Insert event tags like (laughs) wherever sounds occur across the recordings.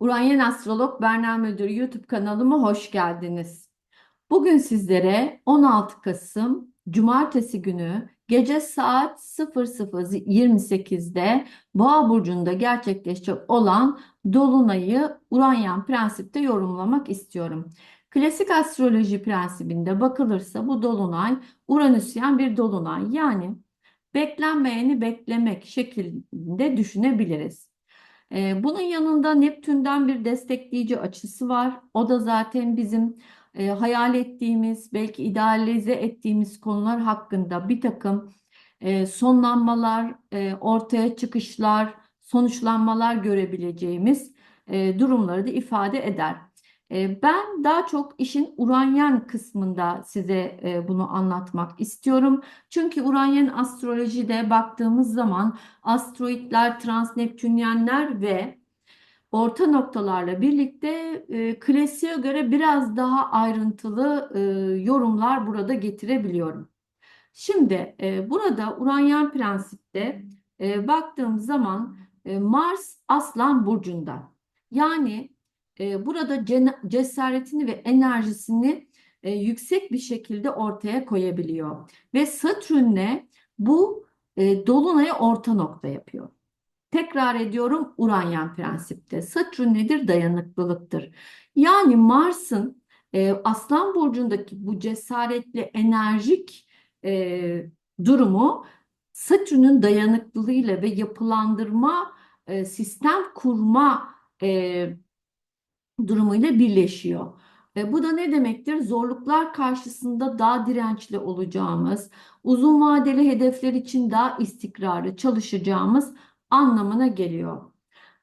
Uranyen Astrolog Berna Müdür YouTube kanalıma hoş geldiniz. Bugün sizlere 16 Kasım Cumartesi günü gece saat 00.28'de Boğa burcunda gerçekleşecek olan dolunayı Uranyen prensipte yorumlamak istiyorum. Klasik astroloji prensibinde bakılırsa bu dolunay Uranüsyen bir dolunay yani beklenmeyeni beklemek şeklinde düşünebiliriz. Ee, bunun yanında Neptün'den bir destekleyici açısı var. O da zaten bizim e, hayal ettiğimiz, belki idealize ettiğimiz konular hakkında bir takım e, sonlanmalar, e, ortaya çıkışlar, sonuçlanmalar görebileceğimiz e, durumları da ifade eder. E, ben daha çok işin Uranyen kısmında size e, bunu anlatmak istiyorum. Çünkü Uranyen astrolojide baktığımız zaman asteroidler, transneptünyenler ve orta noktalarla birlikte e, klasiğe göre biraz daha ayrıntılı e, yorumlar burada getirebiliyorum. Şimdi e, burada Uranyen prensipte e, baktığım zaman Mars Aslan burcunda. Yani e, burada cesaretini ve enerjisini e, yüksek bir şekilde ortaya koyabiliyor. Ve Satürn'le bu e, dolunayı orta nokta yapıyor. Tekrar ediyorum Uranyen prensipte. Satürn nedir? Dayanıklılıktır. Yani Mars'ın e, Aslan burcundaki bu cesaretli, enerjik e, durumu Satürn'ün dayanıklılığıyla ve yapılandırma, e, sistem kurma durumuyla birleşiyor. E, bu da ne demektir? Zorluklar karşısında daha dirençli olacağımız, uzun vadeli hedefler için daha istikrarlı çalışacağımız anlamına geliyor.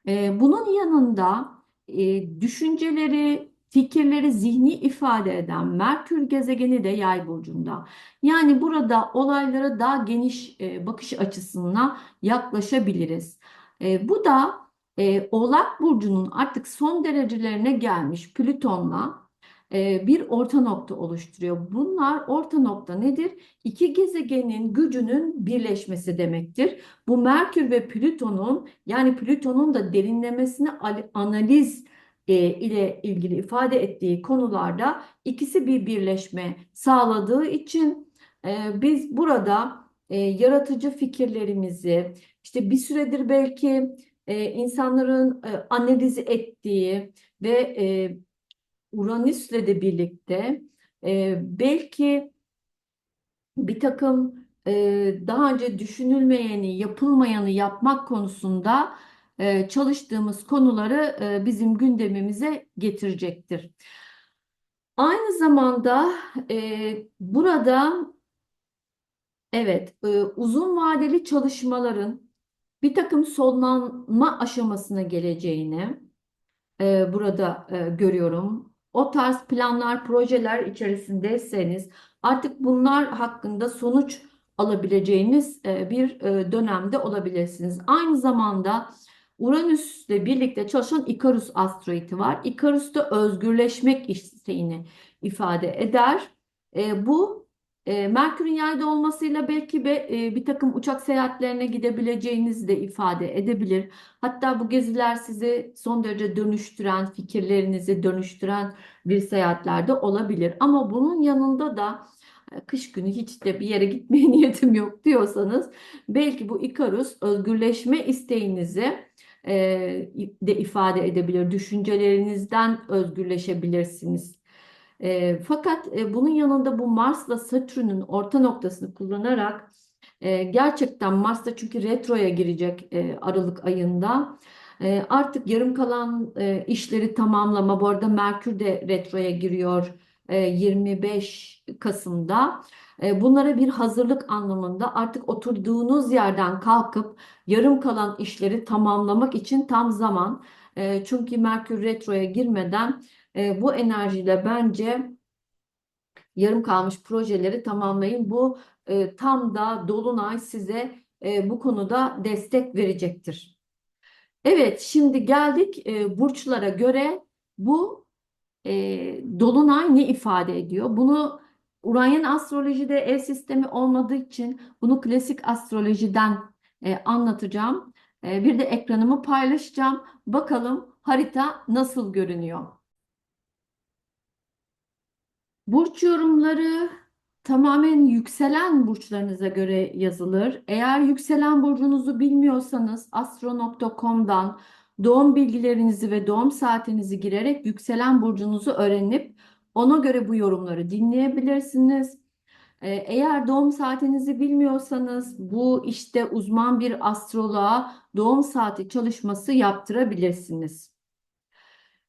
E, bunun yanında e, düşünceleri, fikirleri zihni ifade eden Merkür gezegeni de Yay burcunda. Yani burada olaylara daha geniş e, bakış açısına yaklaşabiliriz. E, bu da e, Oğlak Burcu'nun artık son derecelerine gelmiş Plüton'la e, bir orta nokta oluşturuyor. Bunlar orta nokta nedir? İki gezegenin gücünün birleşmesi demektir. Bu Merkür ve Plüton'un yani Plüton'un da derinlemesine al- analiz e, ile ilgili ifade ettiği konularda ikisi bir birleşme sağladığı için e, biz burada e, yaratıcı fikirlerimizi işte bir süredir belki e, insanların e, analiz ettiği ve e, Uranüs'le de birlikte e, belki bir takım e, daha önce düşünülmeyeni, yapılmayanı yapmak konusunda e, çalıştığımız konuları e, bizim gündemimize getirecektir. Aynı zamanda e, burada evet e, uzun vadeli çalışmaların bir takım sonlanma aşamasına geleceğini e, burada e, görüyorum. O tarz planlar, projeler içerisindeyseniz artık bunlar hakkında sonuç alabileceğiniz e, bir e, dönemde olabilirsiniz. Aynı zamanda Uranüs'le birlikte çalışan Ikarus asteroidi var. Ikarus da özgürleşmek isteğini ifade eder. E, bu e, Merkür'ün yayda olmasıyla belki be, e, bir takım uçak seyahatlerine gidebileceğinizi de ifade edebilir. Hatta bu geziler sizi son derece dönüştüren, fikirlerinizi dönüştüren bir seyahatlerde olabilir. Ama bunun yanında da e, kış günü hiç de bir yere gitmeye (laughs) niyetim yok diyorsanız belki bu Ikarus özgürleşme isteğinizi e, de ifade edebilir. Düşüncelerinizden özgürleşebilirsiniz. E, fakat e, bunun yanında bu Mars'la Satürn'ün orta noktasını kullanarak e, gerçekten Mars'ta çünkü retroya girecek e, Aralık ayında. E, artık yarım kalan e, işleri tamamlama. Bu arada Merkür de retroya giriyor e, 25 Kasım'da. E, bunlara bir hazırlık anlamında artık oturduğunuz yerden kalkıp yarım kalan işleri tamamlamak için tam zaman. E, çünkü Merkür retroya girmeden e, bu enerjiyle bence yarım kalmış projeleri tamamlayın. Bu e, tam da Dolunay size e, bu konuda destek verecektir. Evet, şimdi geldik e, burçlara göre bu e, Dolunay ne ifade ediyor? Bunu Uranya'nın astrolojide ev sistemi olmadığı için bunu klasik astrolojiden e, anlatacağım. E, bir de ekranımı paylaşacağım. Bakalım harita nasıl görünüyor? Burç yorumları tamamen yükselen burçlarınıza göre yazılır. Eğer yükselen burcunuzu bilmiyorsanız astro.com'dan doğum bilgilerinizi ve doğum saatinizi girerek yükselen burcunuzu öğrenip ona göre bu yorumları dinleyebilirsiniz. Ee, Eğer doğum saatinizi bilmiyorsanız bu işte uzman bir astroloğa doğum saati çalışması yaptırabilirsiniz.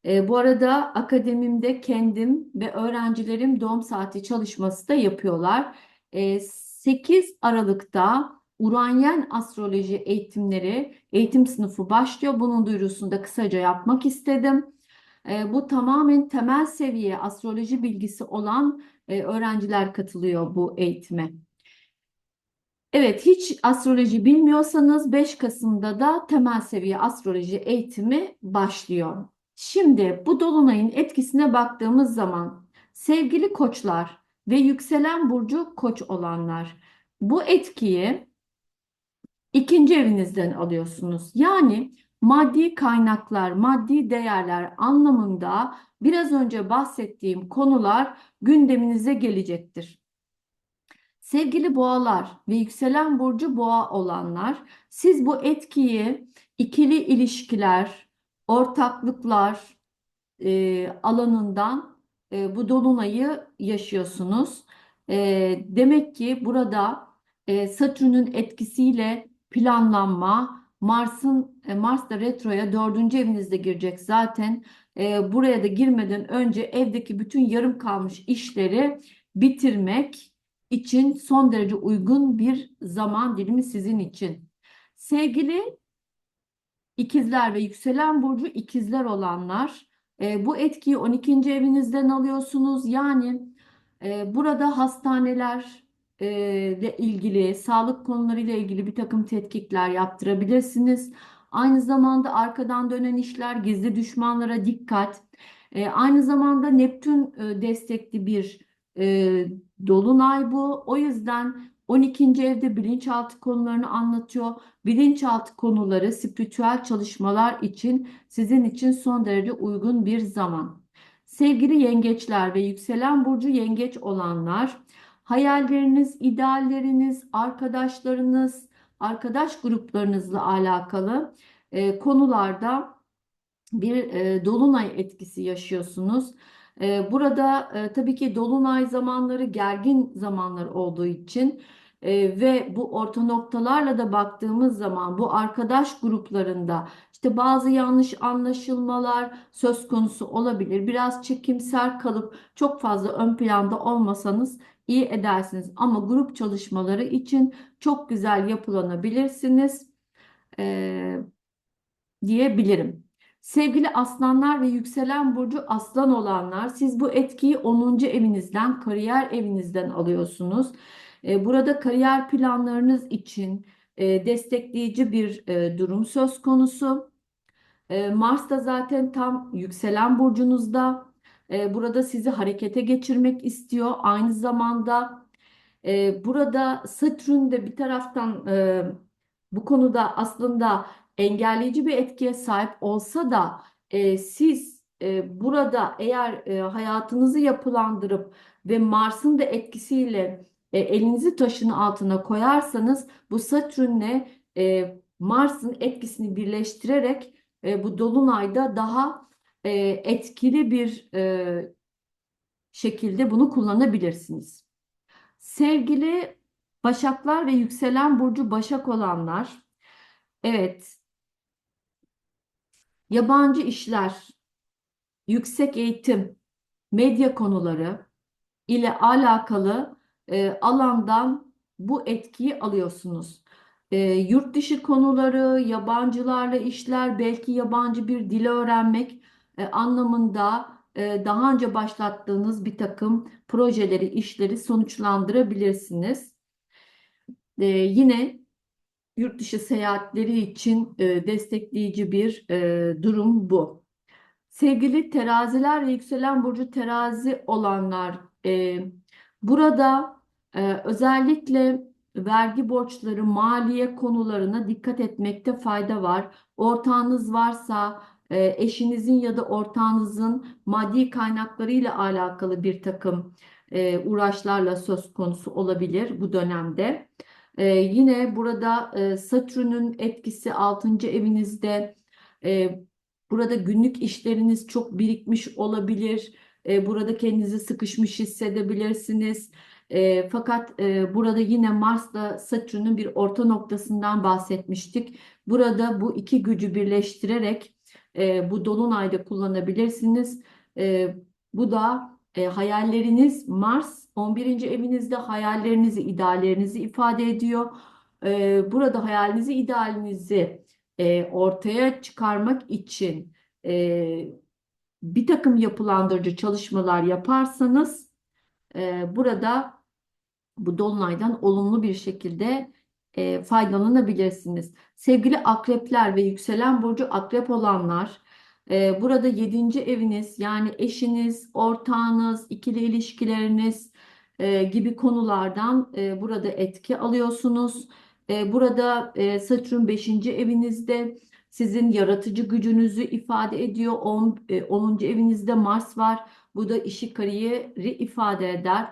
E, bu arada akademimde kendim ve öğrencilerim doğum saati çalışması da yapıyorlar. E, 8 Aralık'ta Uranyen Astroloji eğitimleri, eğitim sınıfı başlıyor. Bunun duyurusunu da kısaca yapmak istedim. E, bu tamamen temel seviye astroloji bilgisi olan e, öğrenciler katılıyor bu eğitime. Evet, hiç astroloji bilmiyorsanız 5 Kasım'da da temel seviye astroloji eğitimi başlıyor. Şimdi bu dolunayın etkisine baktığımız zaman sevgili koçlar ve yükselen burcu koç olanlar bu etkiyi ikinci evinizden alıyorsunuz. Yani maddi kaynaklar, maddi değerler anlamında biraz önce bahsettiğim konular gündeminize gelecektir. Sevgili boğalar ve yükselen burcu boğa olanlar, siz bu etkiyi ikili ilişkiler, ortaklıklar e, alanından e, bu dolunayı yaşıyorsunuz. E, demek ki burada e, Satürn'ün etkisiyle planlanma, Mars'ın e, Mars da retroya dördüncü evinizde girecek zaten. E, buraya da girmeden önce evdeki bütün yarım kalmış işleri bitirmek için son derece uygun bir zaman dilimi sizin için. Sevgili ikizler ve yükselen burcu ikizler olanlar e, bu etkiyi 12. evinizden alıyorsunuz. Yani e, burada hastaneler e, ile ilgili, sağlık konularıyla ilgili bir takım tetkikler yaptırabilirsiniz. Aynı zamanda arkadan dönen işler, gizli düşmanlara dikkat. E, aynı zamanda Neptün e, destekli bir e, dolunay bu. O yüzden 12. evde bilinçaltı konularını anlatıyor. Bilinçaltı konuları, spiritüel çalışmalar için sizin için son derece uygun bir zaman. Sevgili yengeçler ve yükselen burcu yengeç olanlar, hayalleriniz, idealleriniz, arkadaşlarınız, arkadaş gruplarınızla alakalı e, konularda bir e, dolunay etkisi yaşıyorsunuz. E, burada e, tabii ki dolunay zamanları gergin zamanlar olduğu için e, ve bu orta noktalarla da baktığımız zaman bu arkadaş gruplarında işte bazı yanlış anlaşılmalar söz konusu olabilir. Biraz çekimser kalıp çok fazla ön planda olmasanız iyi edersiniz. Ama grup çalışmaları için çok güzel yapılanabilirsiniz e, diyebilirim. Sevgili aslanlar ve yükselen burcu aslan olanlar, siz bu etkiyi 10. evinizden, kariyer evinizden alıyorsunuz. E, burada kariyer planlarınız için e, destekleyici bir e, durum söz konusu. Mars da zaten tam yükselen burcunuzda. Burada sizi harekete geçirmek istiyor. Aynı zamanda burada Satürn de bir taraftan bu konuda aslında engelleyici bir etkiye sahip olsa da e, siz e, burada eğer e, hayatınızı yapılandırıp ve Mars'ın da etkisiyle e, elinizi taşın altına koyarsanız bu Satürn'le e, Mars'ın etkisini birleştirerek e, bu dolunayda daha e, etkili bir e, şekilde bunu kullanabilirsiniz. Sevgili Başaklar ve yükselen burcu Başak olanlar, evet yabancı işler, yüksek eğitim, medya konuları ile alakalı e, alandan bu etkiyi alıyorsunuz. E, yurt dışı konuları, yabancılarla işler, belki yabancı bir dili öğrenmek e, anlamında e, daha önce başlattığınız bir takım projeleri, işleri sonuçlandırabilirsiniz. E, yine yurt dışı seyahatleri için e, destekleyici bir e, durum bu. Sevgili teraziler ve yükselen burcu terazi olanlar, e, burada e, özellikle vergi borçları, maliye konularına dikkat etmekte fayda var. Ortağınız varsa e, eşinizin ya da ortağınızın maddi kaynaklarıyla alakalı bir takım e, uğraşlarla söz konusu olabilir bu dönemde. E, yine burada e, Satürn'ün etkisi 6. evinizde. E, burada günlük işleriniz çok birikmiş olabilir. E, burada kendinizi sıkışmış hissedebilirsiniz. E, fakat e, burada yine Mars'la Satürn'ün bir orta noktasından bahsetmiştik. Burada bu iki gücü birleştirerek e, bu dolunayda kullanabilirsiniz. E, bu da e, hayalleriniz Mars 11. evinizde hayallerinizi, ideallerinizi ifade ediyor. E, burada hayalinizi, idealinizi e, ortaya çıkarmak için e, bir takım yapılandırıcı çalışmalar yaparsanız e, burada bu dolunaydan olumlu bir şekilde e, faydalanabilirsiniz. Sevgili akrepler ve yükselen burcu akrep olanlar, e, burada yedinci eviniz yani eşiniz, ortağınız, ikili ilişkileriniz e, gibi konulardan e, burada etki alıyorsunuz. E, burada e, Satürn 5. evinizde sizin yaratıcı gücünüzü ifade ediyor. 10. E, 10. evinizde Mars var. Bu da işi kariyeri ifade eder.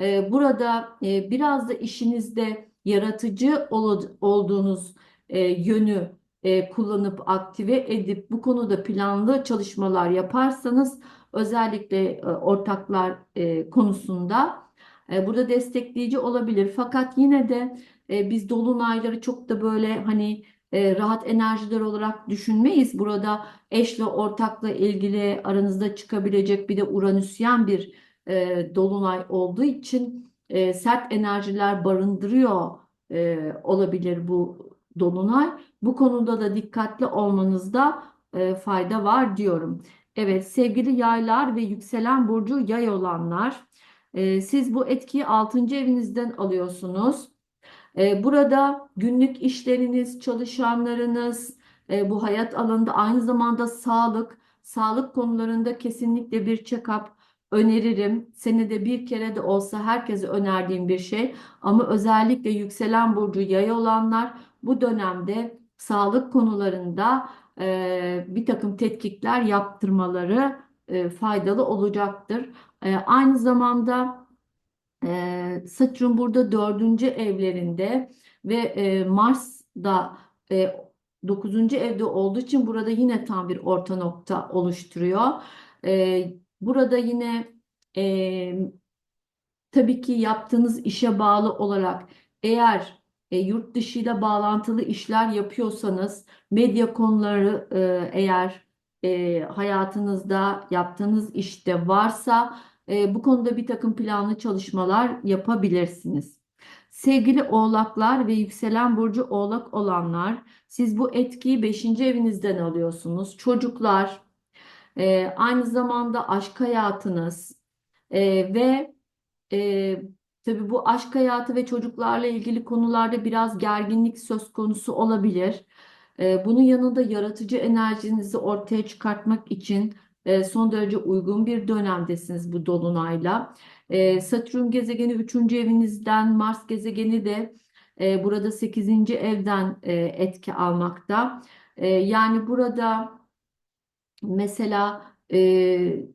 E, burada e, biraz da işinizde yaratıcı ol, olduğunuz e, yönü e, kullanıp aktive edip bu konuda planlı çalışmalar yaparsanız özellikle e, ortaklar e, konusunda e, burada destekleyici olabilir. Fakat yine de e, biz dolunayları çok da böyle hani e, rahat enerjiler olarak düşünmeyiz. Burada eşle ortakla ilgili aranızda çıkabilecek bir de Uranüsyen bir e, dolunay olduğu için e, sert enerjiler barındırıyor e, olabilir bu dolunay. Bu konuda da dikkatli olmanızda e, fayda var diyorum. Evet sevgili yaylar ve yükselen burcu yay olanlar e, siz bu etkiyi 6. evinizden alıyorsunuz. E, burada günlük işleriniz, çalışanlarınız, e, bu hayat alanında aynı zamanda sağlık, sağlık konularında kesinlikle bir check-up öneririm. Senede bir kere de olsa herkese önerdiğim bir şey. Ama özellikle yükselen burcu yay olanlar bu dönemde sağlık konularında e, bir takım tetkikler yaptırmaları e, faydalı olacaktır. E, aynı zamanda e, Satürn burada dördüncü evlerinde ve e, Mars da e, 9. evde olduğu için burada yine tam bir orta nokta oluşturuyor. E, burada yine e, tabii ki yaptığınız işe bağlı olarak eğer e, yurt dışıyla bağlantılı işler yapıyorsanız medya konuları e, eğer e, hayatınızda yaptığınız işte varsa e, bu konuda bir takım planlı çalışmalar yapabilirsiniz. Sevgili oğlaklar ve yükselen burcu oğlak olanlar, siz bu etkiyi 5. evinizden alıyorsunuz. Çocuklar, e, aynı zamanda aşk hayatınız e, ve e, tabii bu aşk hayatı ve çocuklarla ilgili konularda biraz gerginlik söz konusu olabilir. E, bunun yanında yaratıcı enerjinizi ortaya çıkartmak için e, son derece uygun bir dönemdesiniz bu dolunayla. E, Satürn gezegeni 3. evinizden, Mars gezegeni de e, burada 8. evden e, etki almakta. E, yani burada mesela e,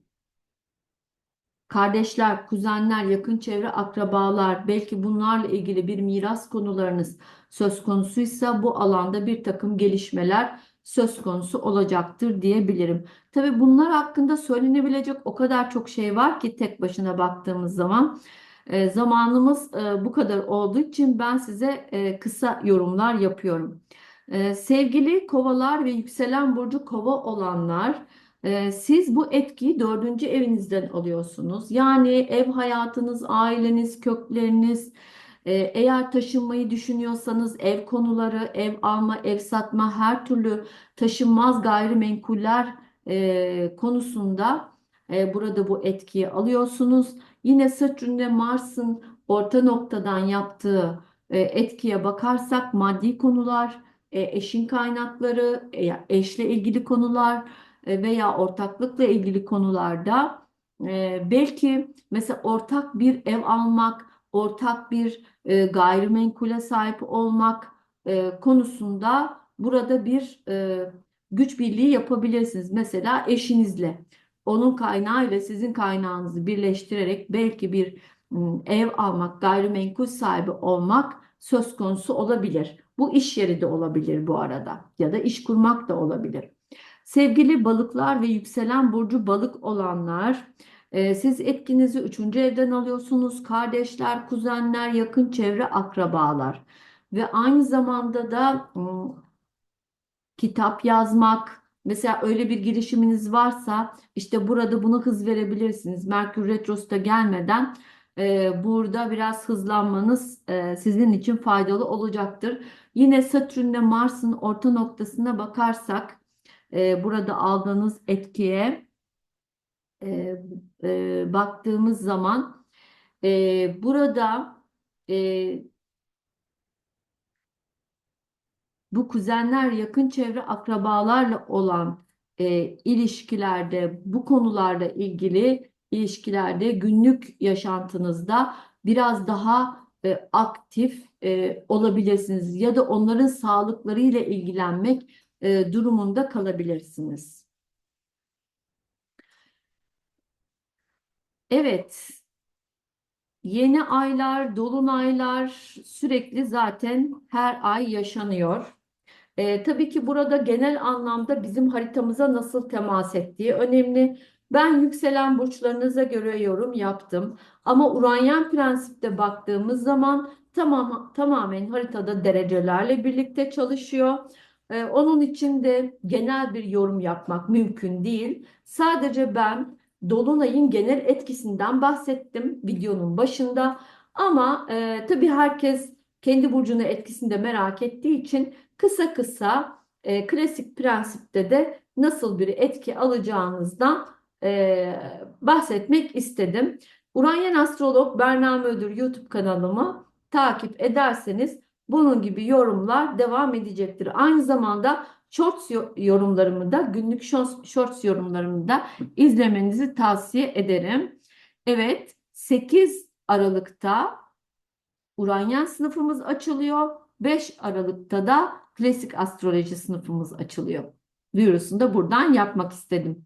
kardeşler, kuzenler, yakın çevre, akrabalar, belki bunlarla ilgili bir miras konularınız söz konusuysa bu alanda bir takım gelişmeler söz konusu olacaktır diyebilirim. Tabii bunlar hakkında söylenebilecek o kadar çok şey var ki tek başına baktığımız zaman. E, zamanımız e, bu kadar olduğu için ben size e, kısa yorumlar yapıyorum. E, sevgili kovalar ve yükselen burcu kova olanlar, e, siz bu etkiyi dördüncü evinizden alıyorsunuz. Yani ev hayatınız, aileniz, kökleriniz, e, eğer taşınmayı düşünüyorsanız ev konuları, ev alma, ev satma, her türlü taşınmaz gayrimenkuller e, konusunda e, burada bu etkiyi alıyorsunuz. Yine Satürn ve Mars'ın orta noktadan yaptığı etkiye bakarsak maddi konular, eşin kaynakları, eşle ilgili konular veya ortaklıkla ilgili konularda e, belki mesela ortak bir ev almak, ortak bir e, gayrimenkule sahip olmak e, konusunda burada bir e, güç birliği yapabilirsiniz. Mesela eşinizle, onun kaynağı ile sizin kaynağınızı birleştirerek belki bir ev almak, gayrimenkul sahibi olmak söz konusu olabilir. Bu iş yeri de olabilir bu arada ya da iş kurmak da olabilir. Sevgili balıklar ve yükselen burcu balık olanlar, e, siz etkinizi üçüncü evden alıyorsunuz. Kardeşler, kuzenler, yakın çevre, akrabalar ve aynı zamanda da kitap yazmak, mesela öyle bir girişiminiz varsa işte burada bunu hız verebilirsiniz. Merkür Retrosu da gelmeden e, burada biraz hızlanmanız e, sizin için faydalı olacaktır. Yine Satürn'le Mars'ın orta noktasına bakarsak e, burada aldığınız etkiye e, e, baktığımız zaman e, burada e, bu kuzenler, yakın çevre akrabalarla olan e, ilişkilerde, bu konularla ilgili ilişkilerde günlük yaşantınızda biraz daha e, aktif e, olabilirsiniz ya da onların sağlıklarıyla ilgilenmek e, durumunda kalabilirsiniz. Evet, yeni aylar, dolunaylar sürekli zaten her ay yaşanıyor. Ee, tabii ki burada genel anlamda bizim haritamıza nasıl temas ettiği önemli. Ben yükselen burçlarınıza göre yorum yaptım. Ama Uranyen prensipte baktığımız zaman tamam, tamamen haritada derecelerle birlikte çalışıyor. Ee, onun için de genel bir yorum yapmak mümkün değil. Sadece ben Dolunay'ın genel etkisinden bahsettim videonun başında. Ama e, tabii herkes kendi burcuna etkisini de merak ettiği için kısa kısa e, klasik prensipte de nasıl bir etki alacağınızdan e, bahsetmek istedim. Uranyen Astrolog Berna Ödür YouTube kanalımı takip ederseniz bunun gibi yorumlar devam edecektir. Aynı zamanda Shorts yo- yorumlarımı da günlük shorts yorumlarımı da izlemenizi tavsiye ederim. Evet 8 Aralık'ta Uranyen sınıfımız açılıyor. 5 Aralık'ta da klasik astroloji sınıfımız açılıyor. Duyurusunu da buradan yapmak istedim.